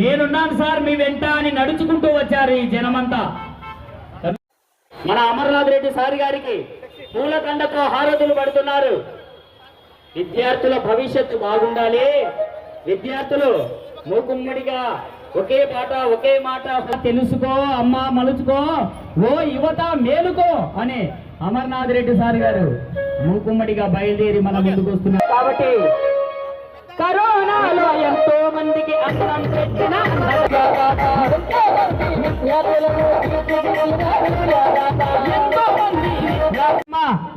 నేనున్నాను సార్ మీ వెంట అని నడుచుకుంటూ వచ్చారు ఈ జనమంతా. మన అమర్నాథ్ రెడ్డి సార్ గారికి పూలకండతో హారతులు పడుతున్నారు. విద్యార్థుల భవిష్యత్తు బాగుండాలి. విద్యార్థులు మూకుమ్మడిగా ఒకే పాట ఒకే మాట తెలుసుకో అమ్మా మలుచుకో ఓ యువత మేలుకో అని అమర్నాథ్ రెడ్డి సార్ గారు మూకుమ్మడిగా బయలుదేరి మన ముందుకు వస్తున్నారు. కాబట్టి కరోనాలో ఎంతో మందికి అన్నం పెట్టిన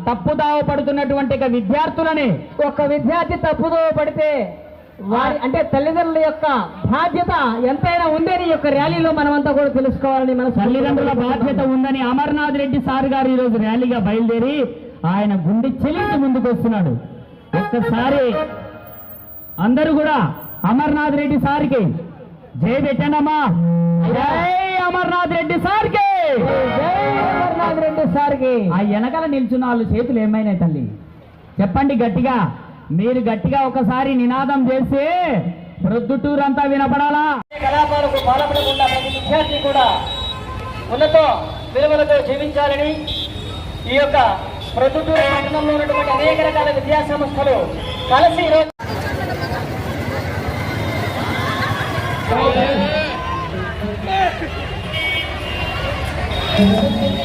తప్పుదావ పడుతున్నటువంటి విద్యార్థులని ఒక విద్యార్థి తప్పుదో పడితే వారి అంటే తల్లిదండ్రుల యొక్క బాధ్యత ఎంతైనా ఉందని యొక్క ర్యాలీలో మనమంతా కూడా తెలుసుకోవాలని మన తల్లిదండ్రుల బాధ్యత ఉందని అమర్నాథ్ రెడ్డి సార్ గారు ఈరోజు ర్యాలీగా బయలుదేరి ఆయన గుండె చెల్లించి ముందుకు వస్తున్నాడు ఒక్కసారి అందరూ కూడా అమర్నాథ్ రెడ్డి సార్కి. జై పెట్టానమ్మా జై అమర్నాథ్ రెడ్డి సార్కి. జై అమర్నాథ్ రెడ్డి సార్కి. ఆ వెనకాల నిల్చున్న వాళ్ళు చేతులు ఏమైనాయి తల్లి? చెప్పండి గట్టిగా. మీరు గట్టిగా ఒకసారి నినాదం చేసి ప్రొద్దుటూరంతా వినపడాలా? కళాపాలకు పాల్పడకుండా ప్రతి విద్యార్థి కూడా ఉన్నత విలువలతో జీవించాలని ఈ యొక్క ప్రొద్దుటూరు పట్టణంలో ఉన్నటువంటి అనేక రకాల విద్యా సంస్థలు కలిసి ఈరోజు ఈరోజు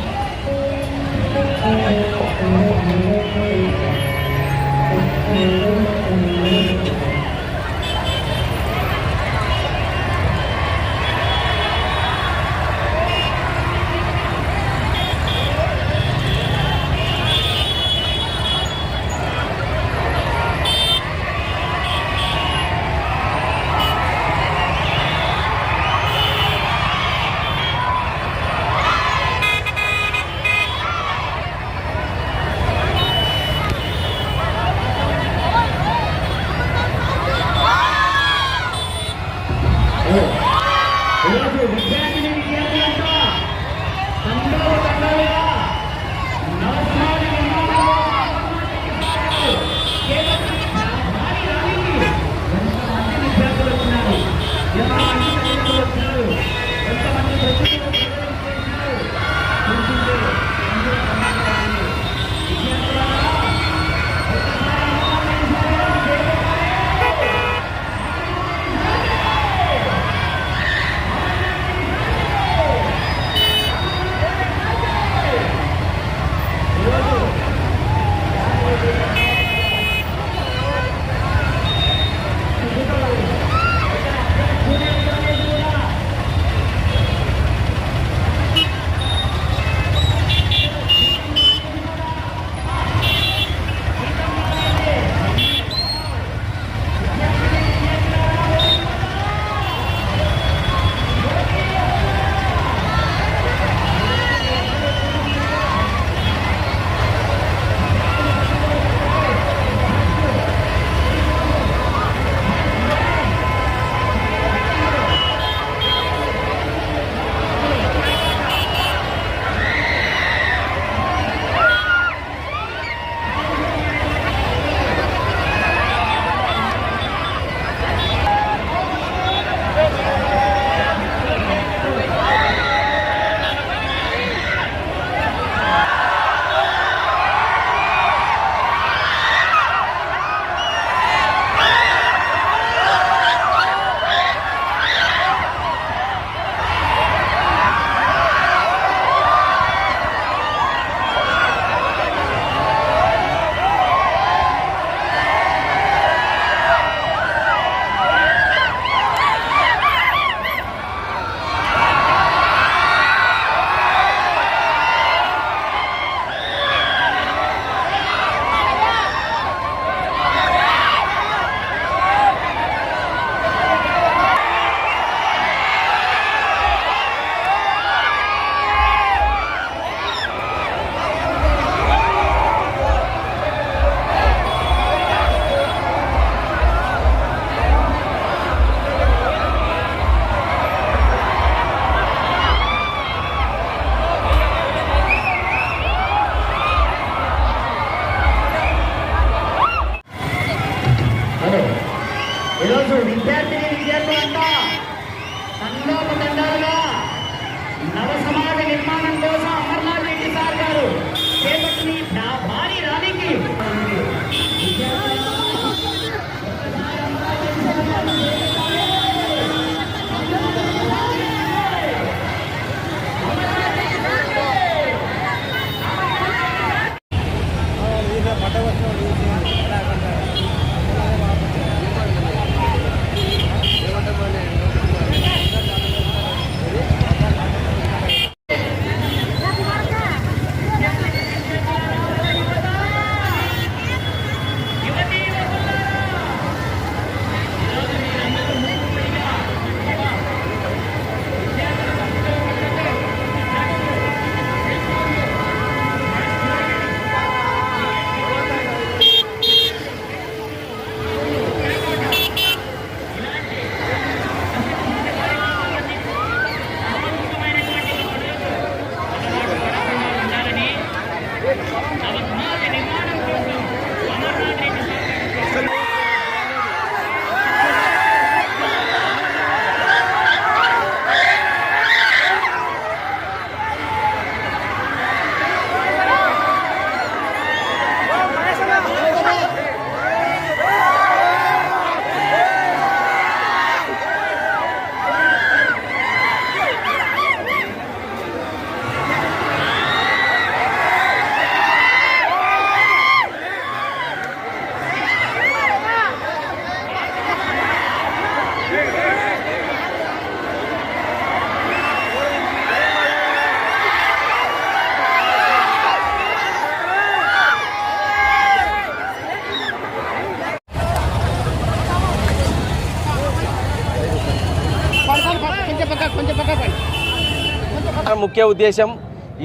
ముఖ్య ఉద్దేశం.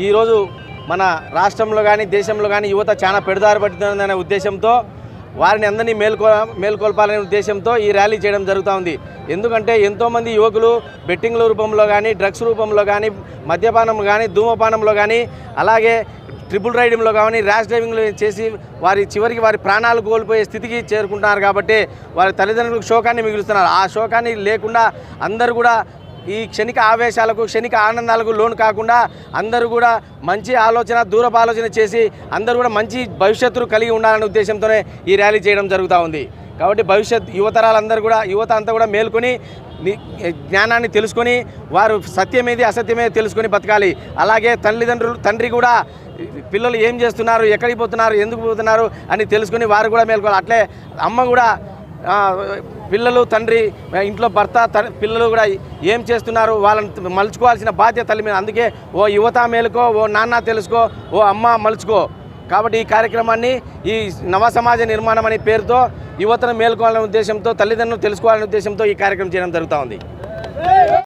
ఈరోజు మన రాష్ట్రంలో కానీ దేశంలో కానీ యువత చాలా పెడదారి పడుతుందనే ఉద్దేశంతో వారిని అందరినీ మేల్కో మేల్కొల్పాలనే ఉద్దేశంతో ఈ ర్యాలీ చేయడం జరుగుతూ ఉంది. ఎందుకంటే ఎంతోమంది యువకులు బెట్టింగ్ల రూపంలో కానీ డ్రగ్స్ రూపంలో కానీ మద్యపానం కానీ ధూమపానంలో కానీ అలాగే ట్రిపుల్ రైడింగ్లో కానీ ర్యాష్ డ్రైవింగ్లో చేసి వారి చివరికి వారి ప్రాణాలు కోల్పోయే స్థితికి చేరుకుంటున్నారు కాబట్టి వారి తల్లిదండ్రులకు శోకాన్ని మిగులుస్తున్నారు. ఆ శోకాన్ని లేకుండా అందరూ కూడా ఈ క్షణిక ఆవేశాలకు క్షణిక ఆనందాలకు లోను కాకుండా అందరూ కూడా మంచి ఆలోచన దూరపు ఆలోచన చేసి అందరూ కూడా మంచి భవిష్యత్తును కలిగి ఉండాలనే ఉద్దేశంతోనే ఈ ర్యాలీ చేయడం జరుగుతూ ఉంది. కాబట్టి భవిష్యత్ యువతరాలందరూ కూడా యువత అంతా కూడా మేల్కొని జ్ఞానాన్ని తెలుసుకొని వారు సత్యమేది అసత్యమేది తెలుసుకొని బతకాలి. అలాగే తల్లిదండ్రులు తండ్రి కూడా పిల్లలు ఏం చేస్తున్నారు ఎక్కడికి పోతున్నారు ఎందుకు పోతున్నారు అని తెలుసుకొని వారు కూడా మేల్కోవాలి. అట్లే అమ్మ కూడా పిల్లలు తండ్రి ఇంట్లో భర్త త- పిల్లలు కూడా ఏం చేస్తున్నారు? వాళ్ళని మలుచుకోవాల్సిన బాధ్యత తల్లి మీద. అందుకే ఓ యువత మేలుకో ఓ నాన్న తెలుసుకో ఓ అమ్మ మలుచుకో. కాబట్టి ఈ కార్యక్రమాన్ని ఈ నవ సమాజ నిర్మాణం అనే పేరుతో యువతను మేల్కోవాలనే ఉద్దేశంతో తల్లిదండ్రులు తెలుసుకోవాలనే ఉద్దేశంతో ఈ కార్యక్రమం చేయడం జరుగుతూ ఉంది.